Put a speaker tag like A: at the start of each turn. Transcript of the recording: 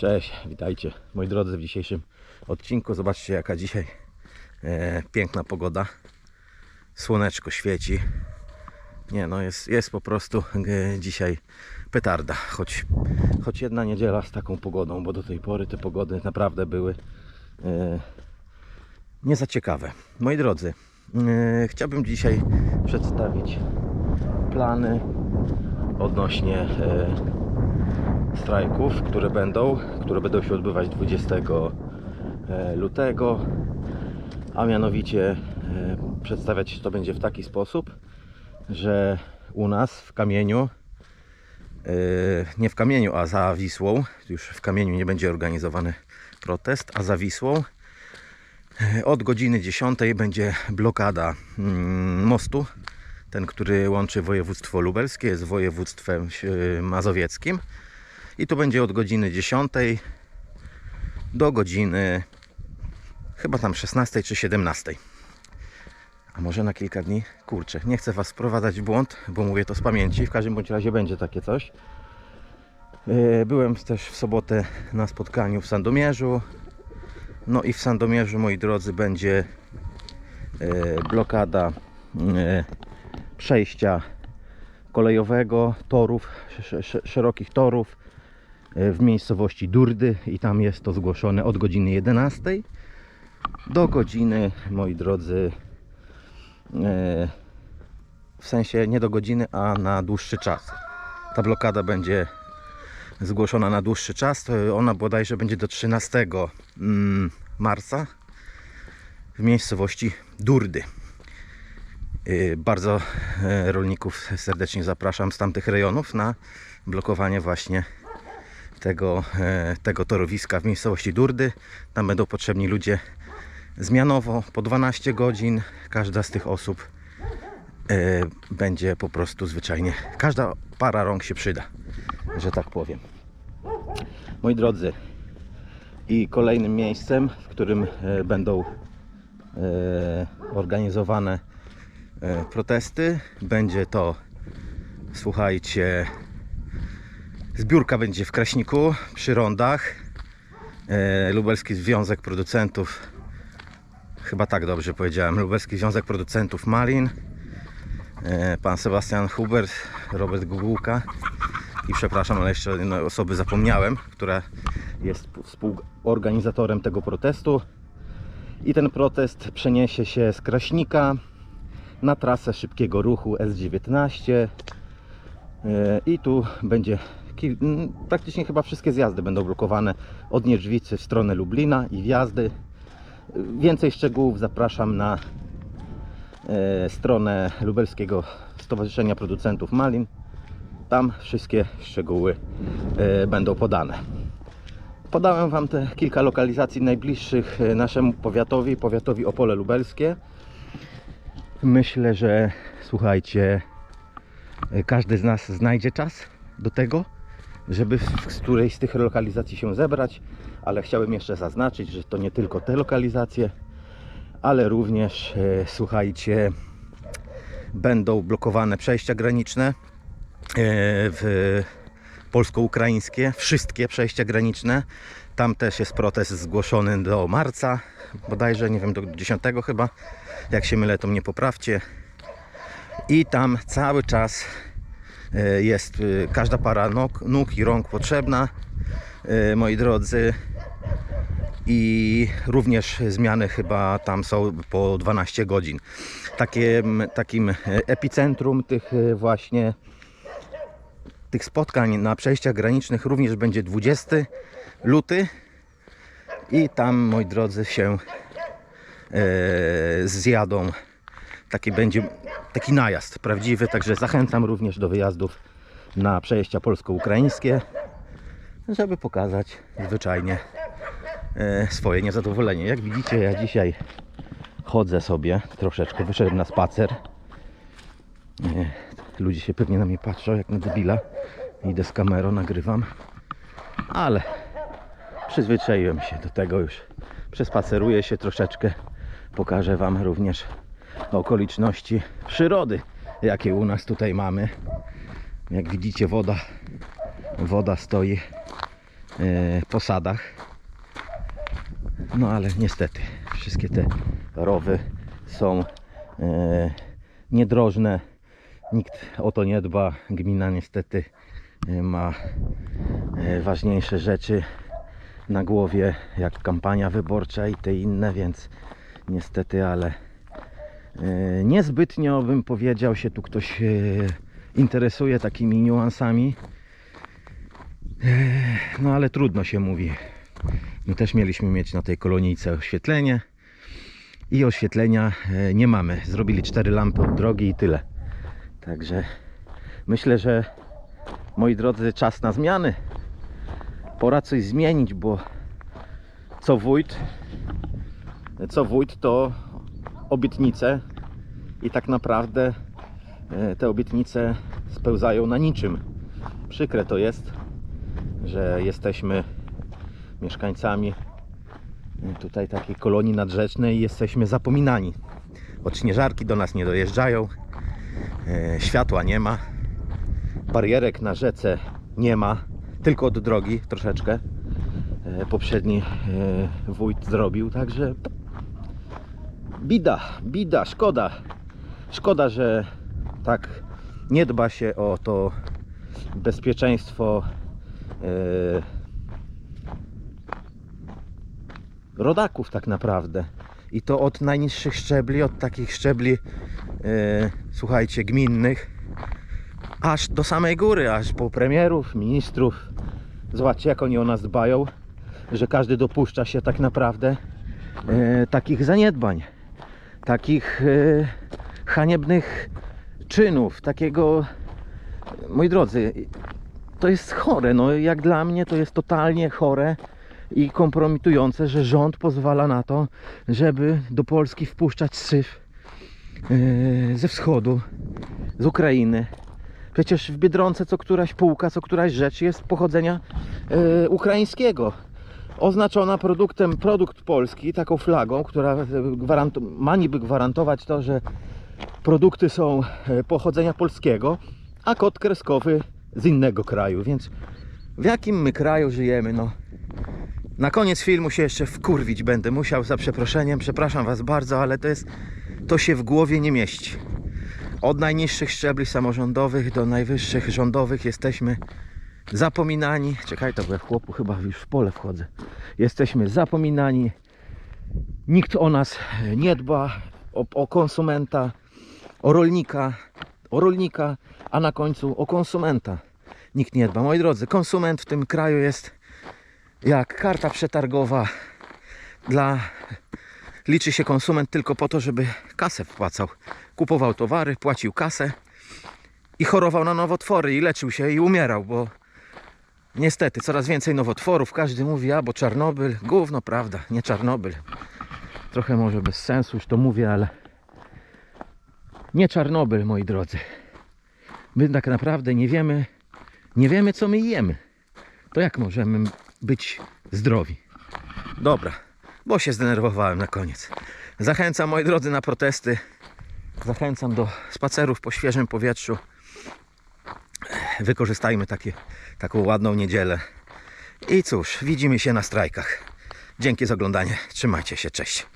A: Cześć, witajcie moi drodzy w dzisiejszym odcinku. Zobaczcie jaka dzisiaj e, piękna pogoda. Słoneczko świeci. Nie no, jest, jest po prostu e, dzisiaj petarda. Choć, choć jedna niedziela z taką pogodą, bo do tej pory te pogody naprawdę były e, nie za ciekawe. Moi drodzy, e, chciałbym dzisiaj przedstawić plany odnośnie e, strajków, które będą, które będą się odbywać 20 e, lutego, a mianowicie e, przedstawiać się to będzie w taki sposób, że u nas w kamieniu, e, nie w kamieniu, a za Wisłą, już w kamieniu nie będzie organizowany protest, a za Wisłą od godziny 10 będzie blokada mm, mostu, ten, który łączy województwo lubelskie z województwem mazowieckim. I to będzie od godziny 10 do godziny chyba tam 16 czy 17. A może na kilka dni? Kurczę, nie chcę Was wprowadzać w błąd, bo mówię to z pamięci. W każdym bądź razie będzie takie coś. E, Byłem też w sobotę na spotkaniu w Sandomierzu. No i w Sandomierzu, moi drodzy, będzie e, blokada e, przejścia kolejowego, torów, sz- sz- szerokich torów w miejscowości Durdy i tam jest to zgłoszone od godziny 11 do godziny, moi drodzy, e, w sensie nie do godziny, a na dłuższy czas. Ta blokada będzie zgłoszona na dłuższy czas, ona bodajże będzie do 13 mm, marca w miejscowości Durdy. Y, Bardzo e, rolników serdecznie zapraszam z tamtych rejonów na blokowanie właśnie tego, e, tego torowiska w miejscowości Durdy. Tam będą potrzebni ludzie zmianowo po 12 godzin. Każda z tych osób e, będzie po prostu zwyczajnie, każda para rąk się przyda, że tak powiem. Moi drodzy, i kolejnym miejscem, w którym e, będą organizowane protesty. Będzie to, słuchajcie, zbiórka będzie w Kraśniku przy rondach. E, Lubelski Związek Producentów, chyba tak dobrze powiedziałem, Lubelski Związek Producentów Malin. E, Pan Sebastian Hubert, Robert Gugułka i przepraszam, ale jeszcze jednej osoby zapomniałem, która jest współorganizatorem tego protestu. I ten protest przeniesie się z Kraśnika na trasę szybkiego ruchu S19. E, I tu będzie kil- m, praktycznie chyba wszystkie zjazdy będą blokowane od Niedźwicy w stronę Lublina i wjazdy. Więcej szczegółów zapraszam na e, stronę Lubelskiego Stowarzyszenia Producentów Malin. Tam wszystkie szczegóły e, będą podane. Podałem Wam te kilka lokalizacji najbliższych e, naszemu powiatowi, powiatowi Opole Lubelskie. Myślę, że słuchajcie, każdy z nas znajdzie czas do tego, żeby w którejś z tych lokalizacji się zebrać, ale chciałem jeszcze zaznaczyć, że to nie tylko te lokalizacje, ale również e, słuchajcie, będą blokowane przejścia graniczne e, w polsko-ukraińskie, wszystkie przejścia graniczne. Tam też jest protest zgłoszony do marca, bodajże, nie wiem, do 10 chyba. Jak się mylę, to mnie poprawcie. I tam cały czas jest e, każda para nóg, nóg i rąk potrzebna, e, moi drodzy. I również zmiany chyba tam są po 12 godzin. Takim, takim e, epicentrum tych e, właśnie tych spotkań na przejściach granicznych również będzie 20 luty i tam moi drodzy się e, zjadą taki będzie taki najazd prawdziwy, także zachęcam również do wyjazdów na przejścia polsko-ukraińskie żeby pokazać zwyczajnie e, swoje niezadowolenie. Jak widzicie ja dzisiaj chodzę sobie troszeczkę, wyszedłem na spacer nie, ludzie się pewnie na mnie patrzą jak na debila. Idę z kamerą, nagrywam. Ale przyzwyczaiłem się do tego już. Przespaceruję się troszeczkę. Pokażę Wam również okoliczności przyrody, jakie u nas tutaj mamy. Jak widzicie woda, woda stoi posadach. No ale niestety wszystkie te rowy są e, niedrożne. Nikt o to nie dba. Gmina niestety e, ma e, ważniejsze rzeczy na głowie, jak kampania wyborcza i te inne, więc niestety, ale e, niezbytnio bym powiedział się tu ktoś e, interesuje takimi niuansami. E, No ale trudno się mówi. My też mieliśmy mieć na tej kolonijce oświetlenie i oświetlenia e, nie mamy. Zrobili cztery lampy od drogi i tyle. Także myślę, że moi drodzy, czas na zmiany. Pora coś zmienić, bo co wójt, co wójt to obietnice i tak naprawdę e, te obietnice spełzają na niczym. Przykre to jest, że jesteśmy mieszkańcami tutaj takiej kolonii nadrzecznej i jesteśmy zapominani. Od śnieżarki do nas nie dojeżdżają, e, światła nie ma, barierek na rzece nie ma, tylko od drogi troszeczkę. E, poprzedni e, wójt zrobił, także bida, bida, szkoda. Szkoda, że tak nie dba się o to bezpieczeństwo e, rodaków tak naprawdę. I to od najniższych szczebli, od takich szczebli, e, słuchajcie, gminnych, aż do samej góry, aż po premierów, ministrów. Zobaczcie, jak oni o nas dbają, że każdy dopuszcza się tak naprawdę e, takich zaniedbań, takich e, haniebnych czynów, takiego, moi drodzy, to jest chore, no jak dla mnie to jest totalnie chore i kompromitujące, że rząd pozwala na to, żeby do Polski wpuszczać syf e, ze wschodu, z Ukrainy. Przecież w Biedronce co któraś półka, co któraś rzecz jest pochodzenia e, ukraińskiego. Oznaczona produktem produkt polski, taką flagą, która e, ma niby gwarantować to, że produkty są e, pochodzenia polskiego, a kod kreskowy z innego kraju. Więc w jakim my kraju żyjemy? No, na koniec filmu się jeszcze wkurwić będę musiał za przeproszeniem. Przepraszam Was bardzo, ale to jest to się w głowie nie mieści. Od najniższych szczebli samorządowych do najwyższych rządowych jesteśmy zapominani. Czekaj, to ja chłopu chyba już w pole wchodzę. Jesteśmy zapominani. Nikt o nas nie dba, o, o konsumenta, o rolnika, o rolnika, a na końcu o konsumenta. Nikt nie dba. Moi drodzy, konsument w tym kraju jest jak karta przetargowa dla liczy się konsument tylko po to, żeby kasę wpłacał. Kupował towary, płacił kasę i chorował na nowotwory i leczył się i umierał, bo niestety coraz więcej nowotworów. Każdy mówi, a bo Czarnobyl, gówno prawda, nie Czarnobyl. Trochę może bez sensu już to mówię, ale nie Czarnobyl, moi drodzy. My tak naprawdę nie wiemy, nie wiemy co my jemy. To jak możemy być zdrowi? Dobra, bo się zdenerwowałem na koniec. Zachęcam, moi drodzy, na protesty. Zachęcam do spacerów po świeżym powietrzu. Wykorzystajmy takie, taką ładną niedzielę. I cóż, widzimy się na strajkach. Dzięki za oglądanie. Trzymajcie się, cześć.